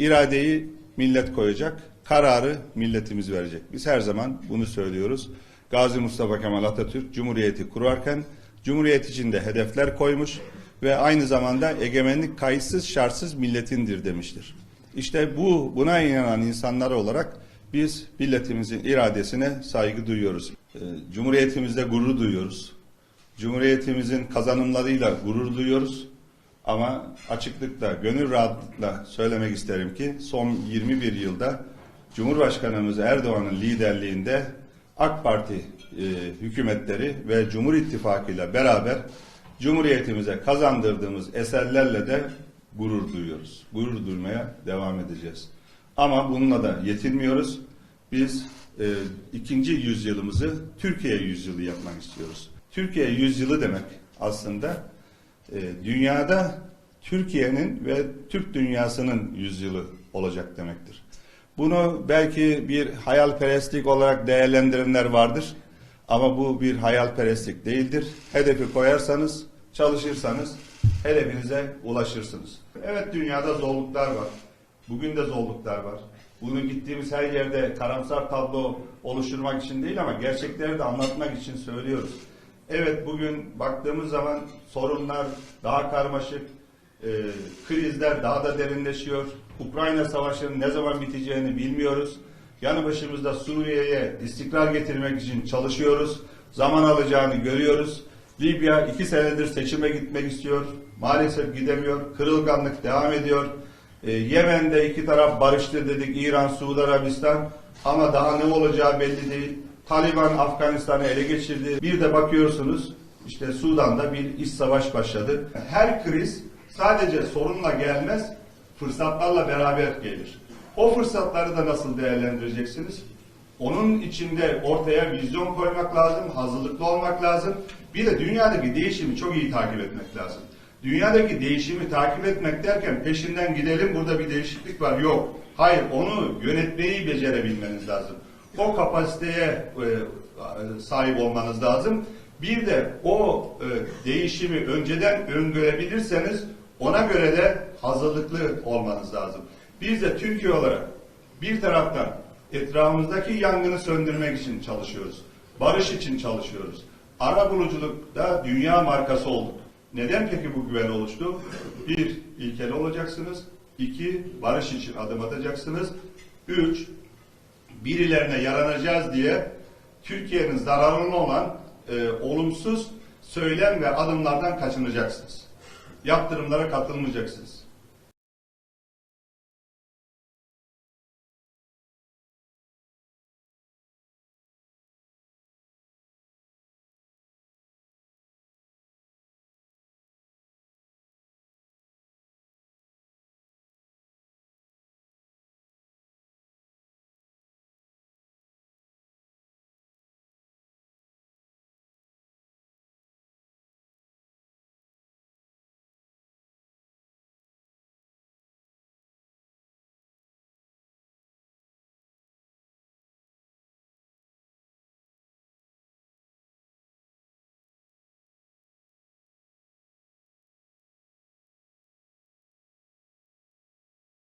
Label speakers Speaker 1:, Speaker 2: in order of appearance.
Speaker 1: iradeyi millet koyacak, kararı milletimiz verecek. Biz her zaman bunu söylüyoruz. Gazi Mustafa Kemal Atatürk Cumhuriyeti kurarken Cumhuriyet içinde hedefler koymuş ve aynı zamanda egemenlik kayıtsız şartsız milletindir demiştir. İşte bu buna inanan insanlar olarak biz milletimizin iradesine saygı duyuyoruz. Ee, Cumhuriyetimizde gurur duyuyoruz. Cumhuriyetimizin kazanımlarıyla gurur duyuyoruz. Ama açıklıkla, gönül rahatlıkla söylemek isterim ki son 21 yılda Cumhurbaşkanımız Erdoğan'ın liderliğinde AK Parti e, hükümetleri ve Cumhur İttifakı ile beraber Cumhuriyetimize kazandırdığımız eserlerle de gurur duyuyoruz. Gurur duymaya devam edeceğiz. Ama bununla da yetinmiyoruz. Biz e, ikinci yüzyılımızı Türkiye yüzyılı yapmak istiyoruz. Türkiye yüzyılı demek aslında dünyada Türkiye'nin ve Türk dünyasının yüzyılı olacak demektir. Bunu belki bir hayalperestlik olarak değerlendirenler vardır. Ama bu bir hayalperestlik değildir. Hedefi koyarsanız, çalışırsanız hedefinize ulaşırsınız. Evet dünyada zorluklar var. Bugün de zorluklar var. Bunu gittiğimiz her yerde karamsar tablo oluşturmak için değil ama gerçekleri de anlatmak için söylüyoruz. Evet bugün baktığımız zaman sorunlar daha karmaşık, e, krizler daha da derinleşiyor. Ukrayna Savaşı'nın ne zaman biteceğini bilmiyoruz. Yanı başımızda Suriye'ye istikrar getirmek için çalışıyoruz. Zaman alacağını görüyoruz. Libya iki senedir seçime gitmek istiyor. Maalesef gidemiyor. Kırılganlık devam ediyor. E, Yemen'de iki taraf barıştı dedik. İran, Suudi Arabistan. Ama daha ne olacağı belli değil. Taliban Afganistan'ı ele geçirdi. Bir de bakıyorsunuz işte Sudan'da bir iç savaş başladı. Her kriz sadece sorunla gelmez, fırsatlarla beraber gelir. O fırsatları da nasıl değerlendireceksiniz? Onun içinde ortaya vizyon koymak lazım, hazırlıklı olmak lazım. Bir de dünyadaki değişimi çok iyi takip etmek lazım. Dünyadaki değişimi takip etmek derken peşinden gidelim burada bir değişiklik var. Yok. Hayır onu yönetmeyi becerebilmeniz lazım. O kapasiteye e, sahip olmanız lazım. Bir de o e, değişimi önceden öngörebilirseniz ona göre de hazırlıklı olmanız lazım. Biz de Türkiye olarak bir taraftan etrafımızdaki yangını söndürmek için çalışıyoruz. Barış için çalışıyoruz. Ara buluculukta dünya markası olduk. Neden peki bu güven oluştu? Bir, ilkeli olacaksınız. İki, barış için adım atacaksınız. Üç, birilerine yaranacağız diye Türkiye'nin zararına olan e, olumsuz söylem ve adımlardan kaçınacaksınız. Yaptırımlara katılmayacaksınız.